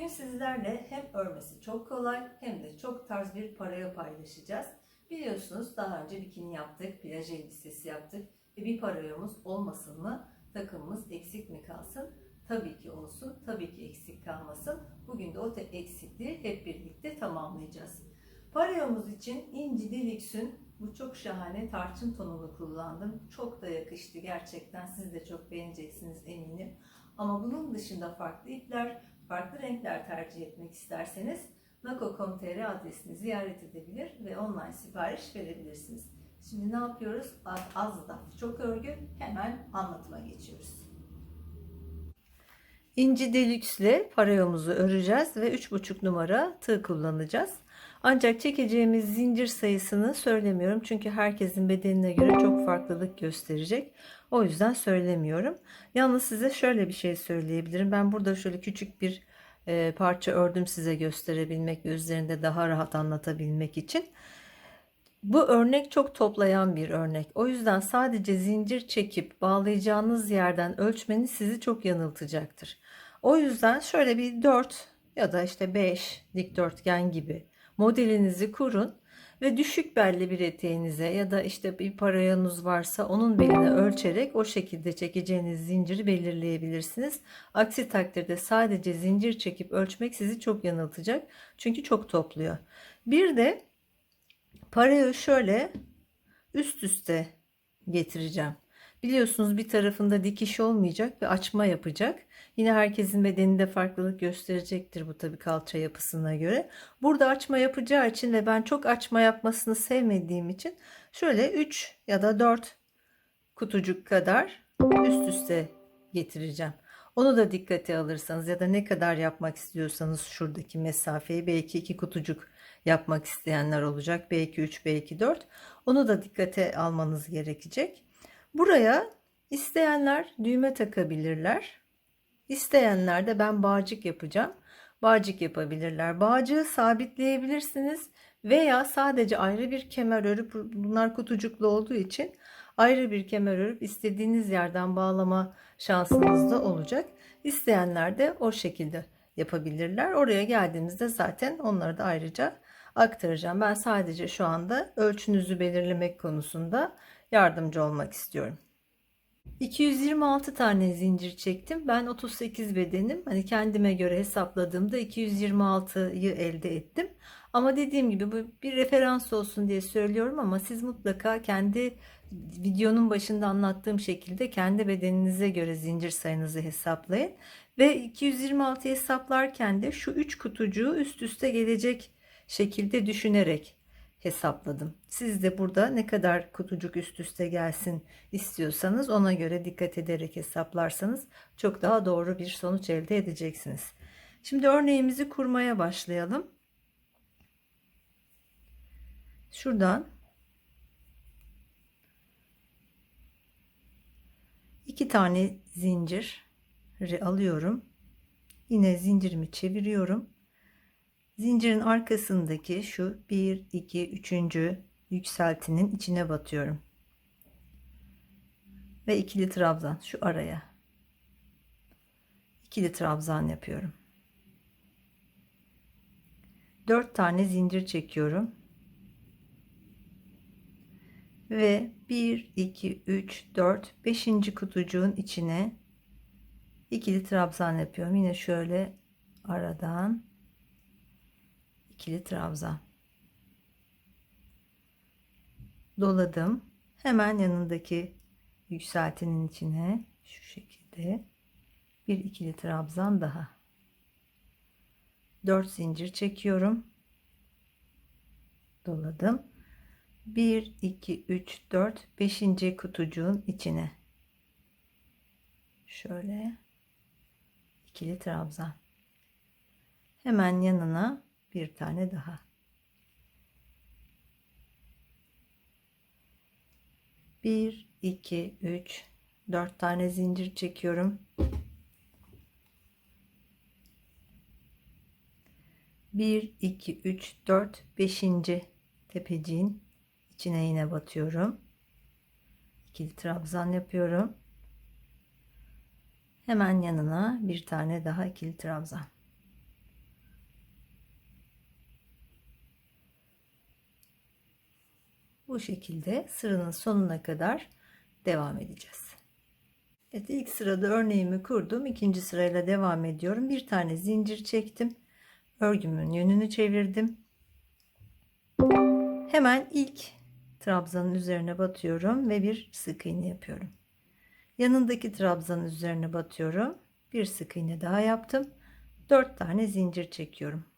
Bugün sizlerle hem örmesi çok kolay hem de çok tarz bir paraya paylaşacağız. Biliyorsunuz daha önce bikini yaptık, plaj elbisesi yaptık. E bir parayomuz olmasın mı? Takımımız eksik mi kalsın? Tabii ki olsun, tabii ki eksik kalmasın. Bugün de o eksikliği hep birlikte tamamlayacağız. Parayomuz için İnci Deluxe'ün bu çok şahane tarçın tonunu kullandım. Çok da yakıştı gerçekten. Siz de çok beğeneceksiniz eminim. Ama bunun dışında farklı ipler, farklı renkler tercih etmek isterseniz nako.com.tr adresini ziyaret edebilir ve online sipariş verebilirsiniz. Şimdi ne yapıyoruz? Az, az laf, çok örgü. Hemen anlatıma geçiyoruz. İnci Deluxe ile parayomuzu öreceğiz ve 3,5 numara tığ kullanacağız. Ancak çekeceğimiz zincir sayısını söylemiyorum çünkü herkesin bedenine göre çok farklılık gösterecek. O yüzden söylemiyorum. Yalnız size şöyle bir şey söyleyebilirim. Ben burada şöyle küçük bir e, parça ördüm size gösterebilmek ve üzerinde daha rahat anlatabilmek için. Bu örnek çok toplayan bir örnek. O yüzden sadece zincir çekip bağlayacağınız yerden ölçmeniz sizi çok yanıltacaktır. O yüzden şöyle bir 4 ya da işte 5 dikdörtgen gibi modelinizi kurun ve düşük belli bir eteğinize ya da işte bir parayanız varsa onun beline ölçerek o şekilde çekeceğiniz zinciri belirleyebilirsiniz. Aksi takdirde sadece zincir çekip ölçmek sizi çok yanıltacak. Çünkü çok topluyor. Bir de parayı şöyle üst üste getireceğim. Biliyorsunuz bir tarafında dikiş olmayacak ve açma yapacak. Yine herkesin bedeninde farklılık gösterecektir bu tabi kalça yapısına göre. Burada açma yapacağı için ve ben çok açma yapmasını sevmediğim için şöyle 3 ya da 4 kutucuk kadar üst üste getireceğim. Onu da dikkate alırsanız ya da ne kadar yapmak istiyorsanız şuradaki mesafeyi belki iki kutucuk yapmak isteyenler olacak. Belki 3, belki 4. Onu da dikkate almanız gerekecek. Buraya isteyenler düğme takabilirler. İsteyenler de ben bağcık yapacağım. Bağcık yapabilirler. Bağcığı sabitleyebilirsiniz veya sadece ayrı bir kemer örüp bunlar kutucuklu olduğu için ayrı bir kemer örüp istediğiniz yerden bağlama şansınız da olacak. İsteyenler de o şekilde yapabilirler. Oraya geldiğimizde zaten onları da ayrıca aktaracağım. Ben sadece şu anda ölçünüzü belirlemek konusunda yardımcı olmak istiyorum. 226 tane zincir çektim. Ben 38 bedenim. Hani kendime göre hesapladığımda 226'yı elde ettim. Ama dediğim gibi bu bir referans olsun diye söylüyorum ama siz mutlaka kendi videonun başında anlattığım şekilde kendi bedeninize göre zincir sayınızı hesaplayın. Ve 226 hesaplarken de şu 3 kutucuğu üst üste gelecek şekilde düşünerek hesapladım. Siz de burada ne kadar kutucuk üst üste gelsin istiyorsanız ona göre dikkat ederek hesaplarsanız çok daha doğru bir sonuç elde edeceksiniz. Şimdi örneğimizi kurmaya başlayalım. Şuradan iki tane zincir alıyorum. Yine zincirimi çeviriyorum. Zincirin arkasındaki şu 1, 2, 3. yükseltinin içine batıyorum. Ve ikili trabzan şu araya. İkili trabzan yapıyorum. 4 tane zincir çekiyorum. Ve 1, 2, 3, 4, 5. kutucuğun içine ikili trabzan yapıyorum. Yine şöyle aradan ikili trabzan doladım. Hemen yanındaki yükseltinin içine şu şekilde bir ikili trabzan daha. 4 zincir çekiyorum. Doladım. 1 2 3 4 5. kutucuğun içine. Şöyle ikili trabzan hemen yanına bir tane daha. Bir, iki, üç, dört tane zincir çekiyorum. Bir, iki, üç, dört, beşinci tepeciğin içine yine batıyorum. İkili trabzan yapıyorum. Hemen yanına bir tane daha ikili trabzan. Bu şekilde sıranın sonuna kadar devam edeceğiz. Evet ilk sırada örneğimi kurdum. İkinci sırayla devam ediyorum. Bir tane zincir çektim. Örgümün yönünü çevirdim. Hemen ilk trabzanın üzerine batıyorum ve bir sık iğne yapıyorum. Yanındaki trabzanın üzerine batıyorum. Bir sık iğne daha yaptım. 4 tane zincir çekiyorum.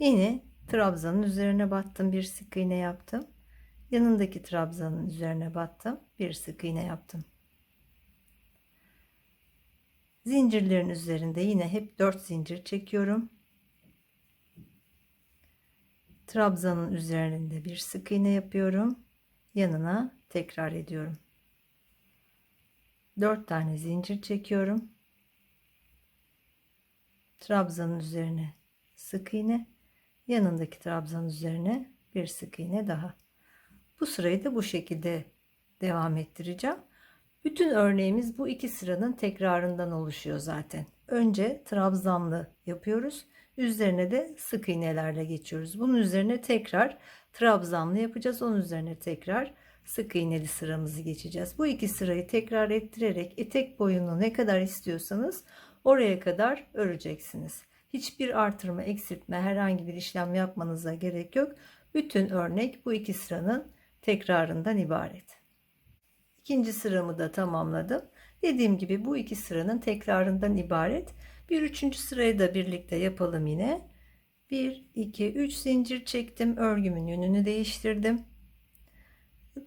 Yine trabzanın üzerine battım. Bir sık iğne yaptım. Yanındaki trabzanın üzerine battım. Bir sık iğne yaptım. Zincirlerin üzerinde yine hep 4 zincir çekiyorum. Trabzanın üzerinde bir sık iğne yapıyorum. Yanına tekrar ediyorum. 4 tane zincir çekiyorum. Trabzanın üzerine sık iğne, yanındaki trabzanın üzerine bir sık iğne daha. Bu sırayı da bu şekilde devam ettireceğim. Bütün örneğimiz bu iki sıranın tekrarından oluşuyor zaten. Önce trabzanlı yapıyoruz. Üzerine de sık iğnelerle geçiyoruz. Bunun üzerine tekrar trabzanlı yapacağız. Onun üzerine tekrar sık iğneli sıramızı geçeceğiz. Bu iki sırayı tekrar ettirerek etek boyunu ne kadar istiyorsanız oraya kadar öreceksiniz. Hiçbir artırma, eksiltme, herhangi bir işlem yapmanıza gerek yok. Bütün örnek bu iki sıranın tekrarından ibaret. İkinci sıramı da tamamladım. Dediğim gibi bu iki sıranın tekrarından ibaret. Bir üçüncü sırayı da birlikte yapalım yine. 1, 2, 3 zincir çektim. Örgümün yönünü değiştirdim.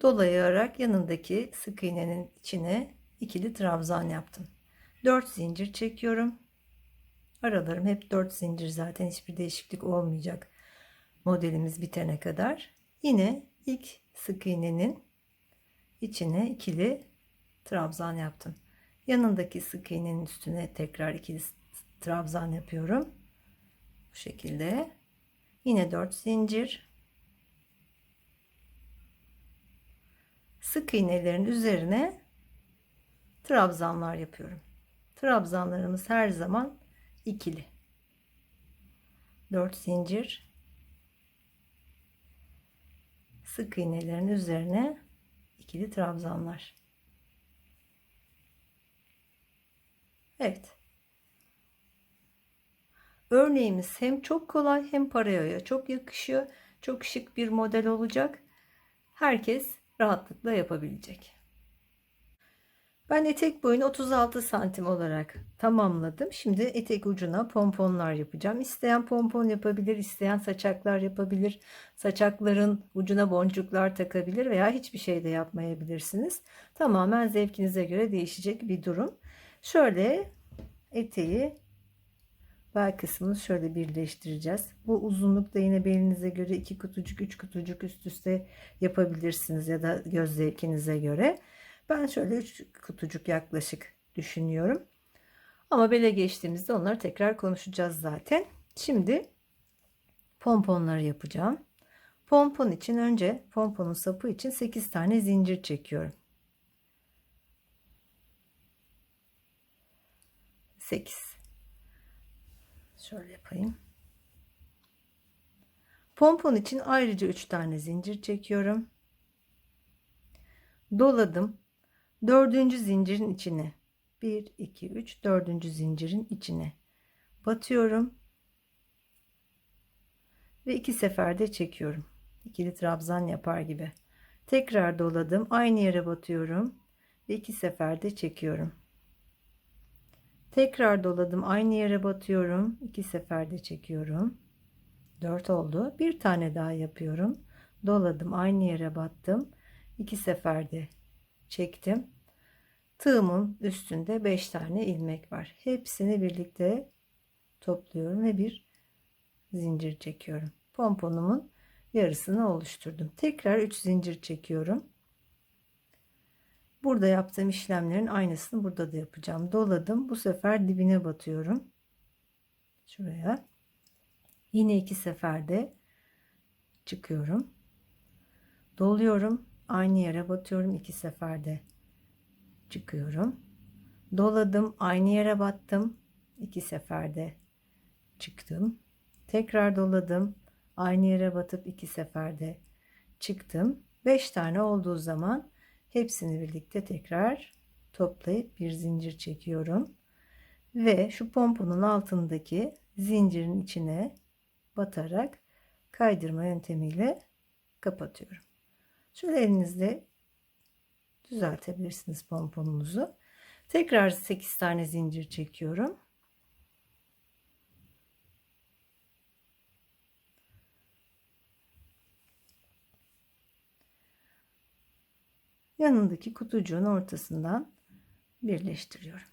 Dolayarak yanındaki sık iğnenin içine ikili trabzan yaptım. 4 zincir çekiyorum. Aralarım hep 4 zincir zaten hiçbir değişiklik olmayacak. Modelimiz bitene kadar. Yine ilk sık iğnenin içine ikili trabzan yaptım. Yanındaki sık iğnenin üstüne tekrar ikili trabzan yapıyorum. Bu şekilde. Yine 4 zincir. Sık iğnelerin üzerine trabzanlar yapıyorum. Trabzanlarımız her zaman ikili. 4 zincir. Sık iğnelerin üzerine ikili trabzanlar. Evet. Örneğimiz hem çok kolay hem paraya çok yakışıyor. Çok şık bir model olacak. Herkes rahatlıkla yapabilecek. Ben etek boyunu 36 santim olarak tamamladım. Şimdi etek ucuna pomponlar yapacağım. İsteyen pompon yapabilir, isteyen saçaklar yapabilir. Saçakların ucuna boncuklar takabilir veya hiçbir şey de yapmayabilirsiniz. Tamamen zevkinize göre değişecek bir durum. Şöyle eteği bel kısmını şöyle birleştireceğiz. Bu uzunlukta yine belinize göre iki kutucuk, üç kutucuk üst üste yapabilirsiniz ya da göz zevkinize göre. Ben şöyle üç kutucuk yaklaşık düşünüyorum. Ama bele geçtiğimizde onları tekrar konuşacağız zaten. Şimdi pomponları yapacağım. Pompon için önce pomponun sapı için 8 tane zincir çekiyorum. 8 şöyle yapayım pompon için ayrıca 3 tane zincir çekiyorum doladım dördüncü zincirin içine 1 2 3 dördüncü zincirin içine batıyorum ve iki seferde çekiyorum ikili trabzan yapar gibi tekrar doladım aynı yere batıyorum ve iki seferde çekiyorum Tekrar doladım. Aynı yere batıyorum. iki seferde çekiyorum. 4 oldu. Bir tane daha yapıyorum. Doladım. Aynı yere battım. iki seferde çektim. Tığımın üstünde 5 tane ilmek var. Hepsini birlikte topluyorum ve bir zincir çekiyorum. Pomponumun yarısını oluşturdum. Tekrar 3 zincir çekiyorum. Burada yaptığım işlemlerin aynısını burada da yapacağım. Doladım. Bu sefer dibine batıyorum. Şuraya. Yine iki seferde çıkıyorum. Doluyorum. Aynı yere batıyorum. iki seferde çıkıyorum. Doladım. Aynı yere battım. iki seferde çıktım. Tekrar doladım. Aynı yere batıp iki seferde çıktım. 5 tane olduğu zaman hepsini birlikte tekrar toplayıp bir zincir çekiyorum. Ve şu pomponun altındaki zincirin içine batarak kaydırma yöntemiyle kapatıyorum. Şöyle elinizle düzeltebilirsiniz pomponunuzu. Tekrar 8 tane zincir çekiyorum. Yanındaki kutucuğun ortasından birleştiriyorum.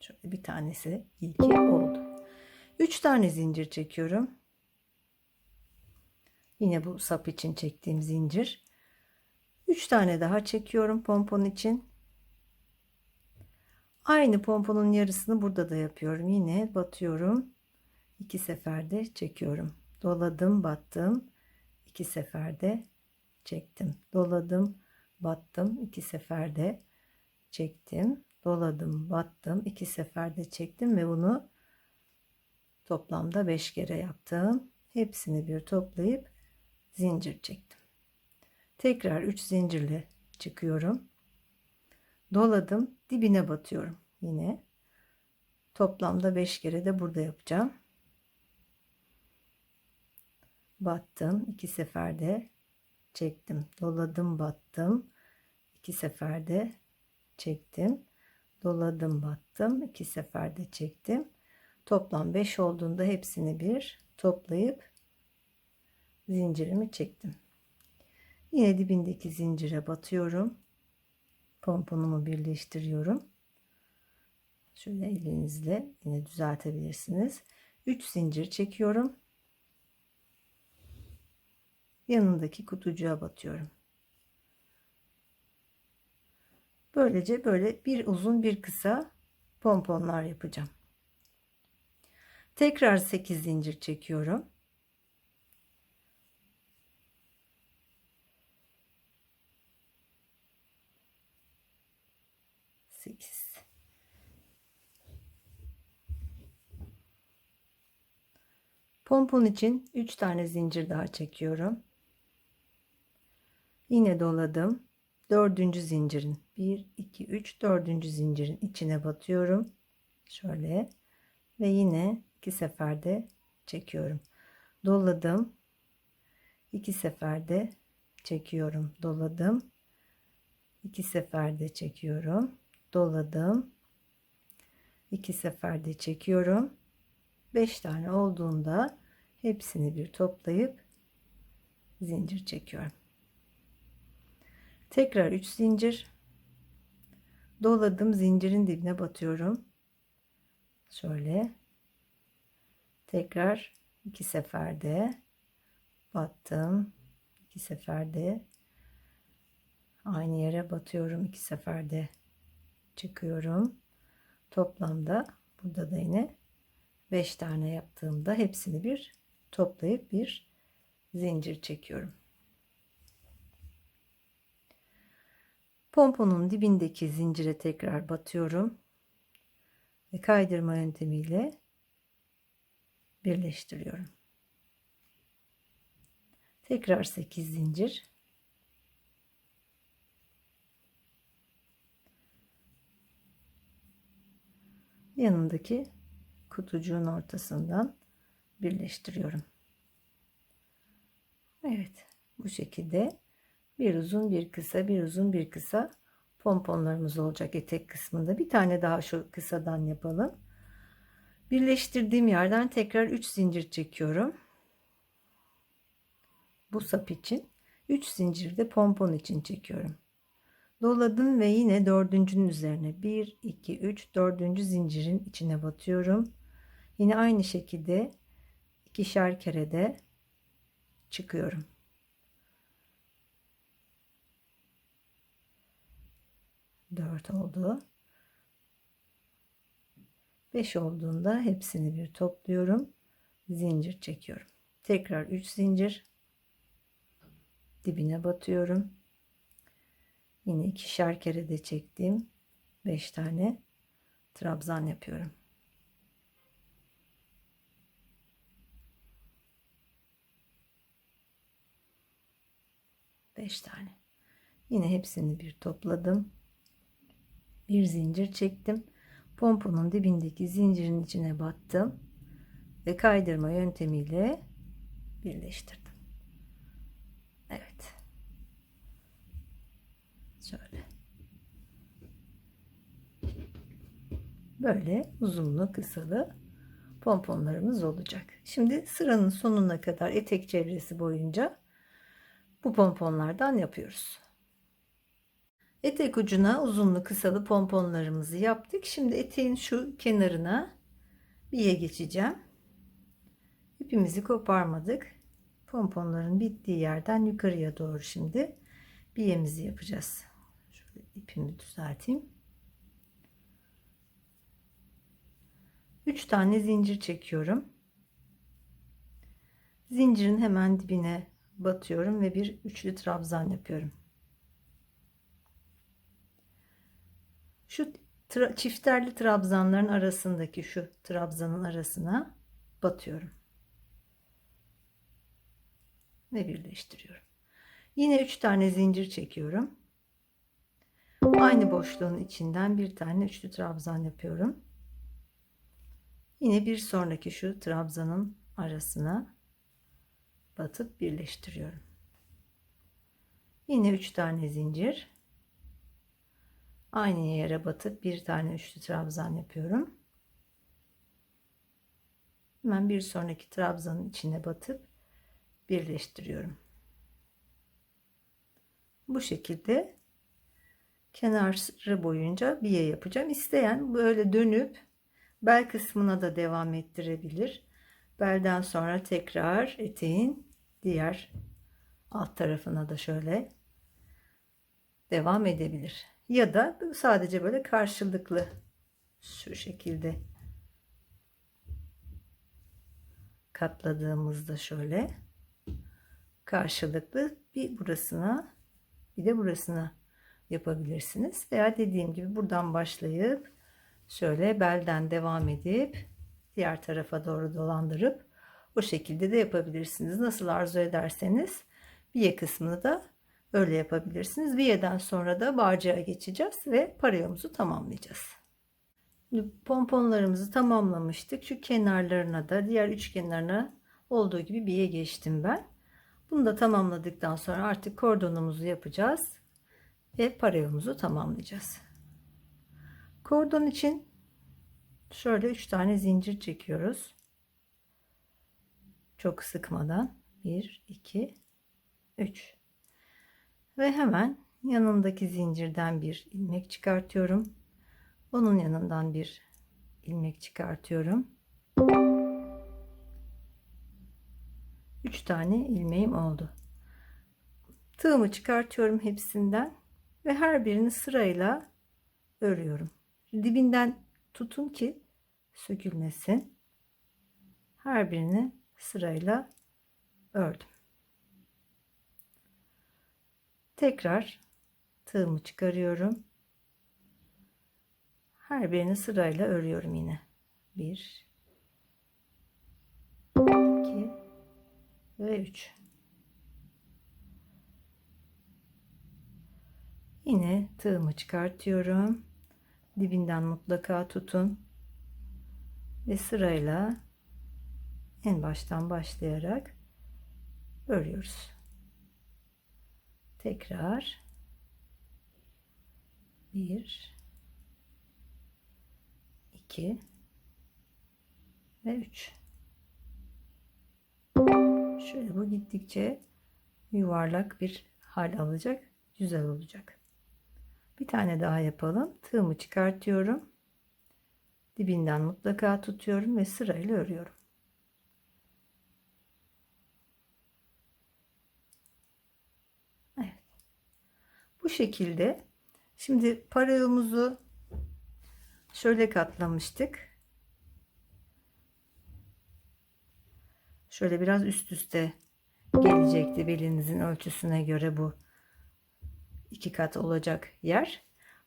Şöyle bir tanesi ilki oldu. 3 tane zincir çekiyorum. Yine bu sap için çektiğim zincir. 3 tane daha çekiyorum pompon için. Aynı pomponun yarısını burada da yapıyorum. Yine batıyorum. 2 seferde çekiyorum. Doladım, battım. 2 seferde çektim. Doladım, battım. 2 seferde çektim. Doladım, battım. 2 seferde çektim ve bunu toplamda 5 kere yaptım. Hepsini bir toplayıp zincir çektim. Tekrar 3 zincirle çıkıyorum. Doladım, dibine batıyorum yine. Toplamda 5 kere de burada yapacağım. Battım, 2 seferde çektim. Doladım, battım. 2 seferde çektim. Doladım, battım. 2 seferde çektim. Toplam 5 olduğunda hepsini bir toplayıp zincirimi çektim. Yine dibindeki zincire batıyorum. Pomponumu birleştiriyorum. Şöyle elinizle yine düzeltebilirsiniz. 3 zincir çekiyorum. Yanındaki kutucuğa batıyorum. Böylece böyle bir uzun bir kısa pomponlar yapacağım. Tekrar 8 zincir çekiyorum. 8 Pompon için 3 tane zincir daha çekiyorum. Yine doladım. Dördüncü zincirin 1 2 3 dördüncü zincirin içine batıyorum. Şöyle ve yine iki seferde çekiyorum. Doladım. iki seferde çekiyorum. Doladım. iki seferde çekiyorum doladım. iki seferde çekiyorum. 5 tane olduğunda hepsini bir toplayıp zincir çekiyorum. Tekrar 3 zincir doladım zincirin dibine batıyorum. Şöyle tekrar iki seferde battım. iki seferde aynı yere batıyorum iki seferde çıkıyorum. Toplamda burada da yine 5 tane yaptığımda hepsini bir toplayıp bir zincir çekiyorum. Pomponun dibindeki zincire tekrar batıyorum ve kaydırma yöntemiyle birleştiriyorum. Tekrar 8 zincir yanındaki kutucuğun ortasından birleştiriyorum. Evet bu şekilde bir uzun bir kısa bir uzun bir kısa pomponlarımız olacak etek kısmında. Bir tane daha şu kısadan yapalım. Birleştirdiğim yerden tekrar 3 zincir çekiyorum. Bu sap için 3 zincir de pompon için çekiyorum doladım ve yine dördüncünün üzerine 1 2 3 dördüncü zincirin içine batıyorum. Yine aynı şekilde ikişer kere de çıkıyorum. Dört oldu. 5 olduğunda hepsini bir topluyorum. Zincir çekiyorum. Tekrar 3 zincir dibine batıyorum Yine ikişer kere de çektiğim 5 tane trabzan yapıyorum. Beş tane. Yine hepsini bir topladım. Bir zincir çektim. Pomponun dibindeki zincirin içine battım ve kaydırma yöntemiyle birleştirdim. Şöyle. Böyle uzunlu kısalı pomponlarımız olacak. Şimdi sıranın sonuna kadar etek çevresi boyunca bu pomponlardan yapıyoruz. Etek ucuna uzunlu kısalı pomponlarımızı yaptık. Şimdi eteğin şu kenarına biye geçeceğim. İpimizi koparmadık. Pomponların bittiği yerden yukarıya doğru şimdi biyemizi yapacağız. İpimi düzelteyim. 3 tane zincir çekiyorum. Zincirin hemen dibine batıyorum ve bir üçlü trabzan yapıyorum. Şu tra çifterli trabzanların arasındaki şu trabzanın arasına batıyorum. Ve birleştiriyorum. Yine 3 tane zincir çekiyorum. Aynı boşluğun içinden bir tane üçlü trabzan yapıyorum. Yine bir sonraki şu trabzanın arasına batıp birleştiriyorum. Yine 3 tane zincir. Aynı yere batıp bir tane üçlü trabzan yapıyorum. Hemen bir sonraki trabzanın içine batıp birleştiriyorum. Bu şekilde kenarı boyunca biye yapacağım. İsteyen böyle dönüp bel kısmına da devam ettirebilir. Belden sonra tekrar eteğin diğer alt tarafına da şöyle devam edebilir. Ya da sadece böyle karşılıklı şu şekilde katladığımızda şöyle karşılıklı bir burasına bir de burasına yapabilirsiniz. Veya dediğim gibi buradan başlayıp şöyle belden devam edip diğer tarafa doğru dolandırıp o şekilde de yapabilirsiniz. Nasıl arzu ederseniz biye kısmını da öyle yapabilirsiniz. Biyeden sonra da bağcığa geçeceğiz ve parayomuzu tamamlayacağız. Pomponlarımızı tamamlamıştık. Şu kenarlarına da diğer üç kenarına olduğu gibi biye geçtim ben. Bunu da tamamladıktan sonra artık kordonumuzu yapacağız ve parayomuzu tamamlayacağız. Kordon için şöyle 3 tane zincir çekiyoruz. Çok sıkmadan 1 2 3 ve hemen yanındaki zincirden bir ilmek çıkartıyorum. Onun yanından bir ilmek çıkartıyorum. 3 tane ilmeğim oldu. Tığımı çıkartıyorum hepsinden ve her birini sırayla örüyorum. Dibinden tutun ki sökülmesin. Her birini sırayla ördüm. Tekrar tığımı çıkarıyorum. Her birini sırayla örüyorum yine. 1 2 ve 3 Yine tığımı çıkartıyorum. Dibinden mutlaka tutun. Ve sırayla en baştan başlayarak örüyoruz. Tekrar 1 2 ve 3 Şöyle bu gittikçe yuvarlak bir hal alacak. Güzel olacak. Bir tane daha yapalım. Tığımı çıkartıyorum. Dibinden mutlaka tutuyorum ve sırayla örüyorum. Evet. Bu şekilde şimdi parayımızı şöyle katlamıştık. Şöyle biraz üst üste gelecekti belinizin ölçüsüne göre bu iki kat olacak yer.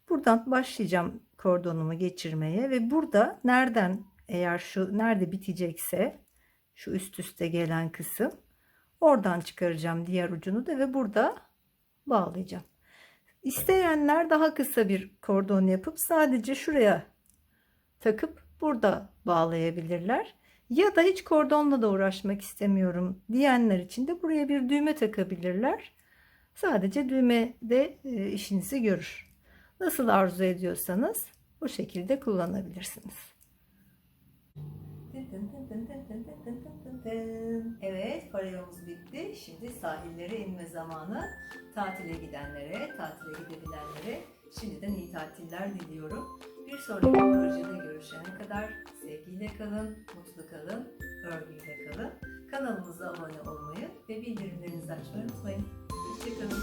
Buradan başlayacağım kordonumu geçirmeye ve burada nereden eğer şu nerede bitecekse şu üst üste gelen kısım oradan çıkaracağım diğer ucunu da ve burada bağlayacağım. İsteyenler daha kısa bir kordon yapıp sadece şuraya takıp burada bağlayabilirler. Ya da hiç kordonla da uğraşmak istemiyorum diyenler için de buraya bir düğme takabilirler. Sadece düğme de e, işinizi görür. Nasıl arzu ediyorsanız bu şekilde kullanabilirsiniz. Evet, parayomuz bitti. Şimdi sahillere inme zamanı. Tatile gidenlere, tatile gidebilenlere şimdiden iyi tatiller diliyorum. Bir sonraki projede görüşene kadar sevgiyle kalın, mutlu kalın, örgüyle kalın. Kanalımıza abone olmayı ve bildirimlerinizi açmayı unutmayın. ficando.